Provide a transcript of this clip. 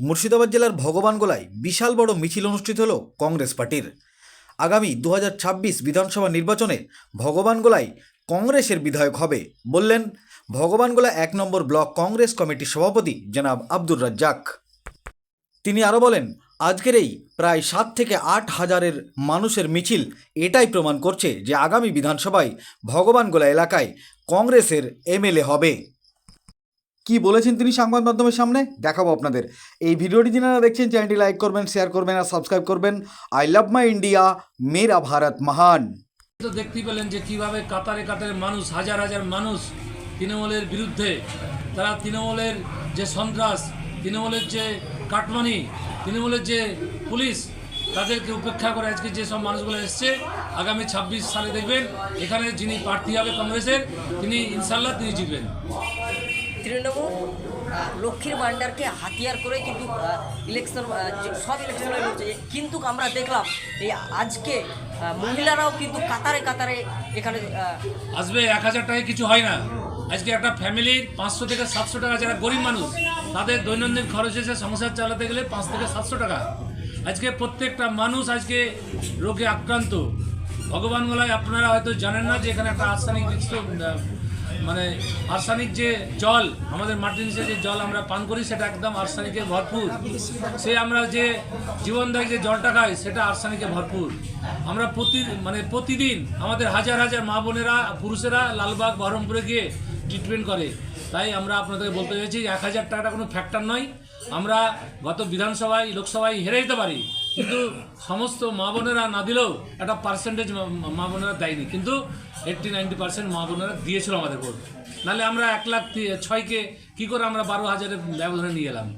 মুর্শিদাবাদ জেলার ভগবানগোলায় বিশাল বড় মিছিল অনুষ্ঠিত হল কংগ্রেস পার্টির। আগামী দু হাজার ছাব্বিশ বিধানসভা নির্বাচনে ভগবানগোলায় কংগ্রেসের বিধায়ক হবে বললেন ভগবানগোলা এক নম্বর ব্লক কংগ্রেস কমিটির সভাপতি জনাব আব্দুর রাজ্জাক। তিনি আরও বলেন, আজকের এই প্রায় সাত থেকে আট হাজারের মানুষের মিছিল এটাই প্রমাণ করছে যে আগামী বিধানসভায় ভগবানগোলা এলাকায় কংগ্রেসের এমএলএ হবে। কি বলেছেন তিনি সংবাদ মাধ্যমের সামনে? দেখাবো আপনাদের। এই ভিডিওটি যারা দেখছেন, চ্যানেলটি লাইক করবেন শেয়ার করবেন আর সাবস্ক্রাইব করবেন। আই লাভ মাই ইন্ডিয়া মেরা ভারত মহান তো দেখতেই পেলেন যে কীভাবে কাতারে কাতারে মানুষ, হাজার হাজার মানুষ তৃণমূলের বিরুদ্ধে, তারা তৃণমূলের যে সন্ত্রাস, তৃণমূলের যে কাটমানি, তৃণমূলের যে পুলিশ, তাদেরকে উপেক্ষা করে আজকে যেসব মানুষগুলো এসছে, আগামী ছাব্বিশ সালে দেখবেন, এখানে যিনি প্রার্থী হবে কংগ্রেসের, তিনি ইনশাল্লাহ তিনি জিতবেন। তৃণমূল লক্ষ্মীর ভাণ্ডারকে হাতিয়ার করে কিন্তু ইলেকশন সব ইলেকশনে লড়ছে কিন্তু আমরা দেখলাম এই আজকে মহিলারাও কিন্তু কাতারে কাতারে এখানে আসবে এক হাজার টাকায় কিছু হয় না। আজকে একটা ফ্যামিলির পাঁচশো থেকে সাতশো টাকা যারা গরিব মানুষ তাদের দৈনন্দিন খরচ এসে সংসার চালাতে গেলে পাঁচ থেকে সাতশো টাকা। আজকে প্রত্যেকটা মানুষ আজকে রোগে আক্রান্ত। ভগবানগোলায় আপনারা হয়তো জানেন না যে এখানে একটা আহ, মানে আর্সানিক যে জল, আমাদের মাটির নিচে যে জল আমরা পান করি, সেটা একদম আর্সানিকে ভরপুর। সে আমরা যে জীবনদায়ী যে জলটা খাই, সেটা আর্সানিকে ভরপুর। আমরা প্রতি মানে প্রতিদিন আমাদের হাজার হাজার মা বোনেরা, পুরুষেরা লালবাগ, বহরমপুরে গিয়ে ট্রিটমেন্ট করে। তাই আমরা আপনাদের বলতে চাইছি এক হাজার টাকাটা কোনো ফ্যাক্টর নয়। আমরা গত বিধানসভায়, লোকসভায় হেরে যেতে পারি। কিন্তু সমস্ত মা বোনেরা না দিলেও একটা পার্সেন্টেজ মা বোনেরা দেয়নি। কিন্তু এইট্টি নাইনটি পার্সেন্ট মা বোনেরা দিয়েছিল আমাদের ভোট। নাহলে আমরা এক লাখ ছয়কে কী করে আমরা বারো হাজারের ব্যবধানে নিয়ে এলাম?